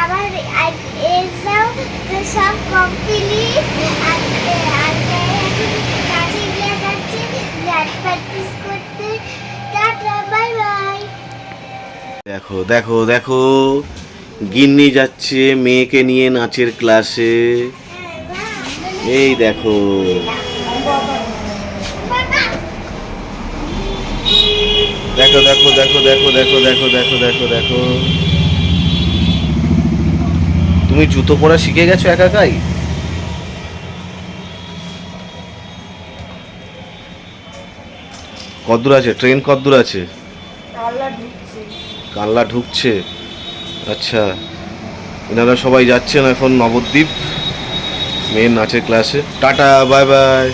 আমার সব কমপ্লিট এখন গিয়ে যাচ্ছি প্র্যাকটিস করতে। টাটা বাই বাই দেখো দেখো দেখো, গিন্নি যাচ্ছে মেয়েকে নিয়ে নাচের ক্লাসে এই দেখো। দেখো দেখো দেখো দেখো দেখো দেখো দেখো দেখো দেখো। তুমি জুতো পরা শিখে গেছো একাকাই? কদ্দূর আছে? ট্রেন কদ্দূর আছে? কাল্লা ঢুকছে। আচ্ছা। এনারা সবাই যাচ্ছেন এখন নবদ্বীপ মেয়ের নাচের ক্লাসে টাটা বাই বাই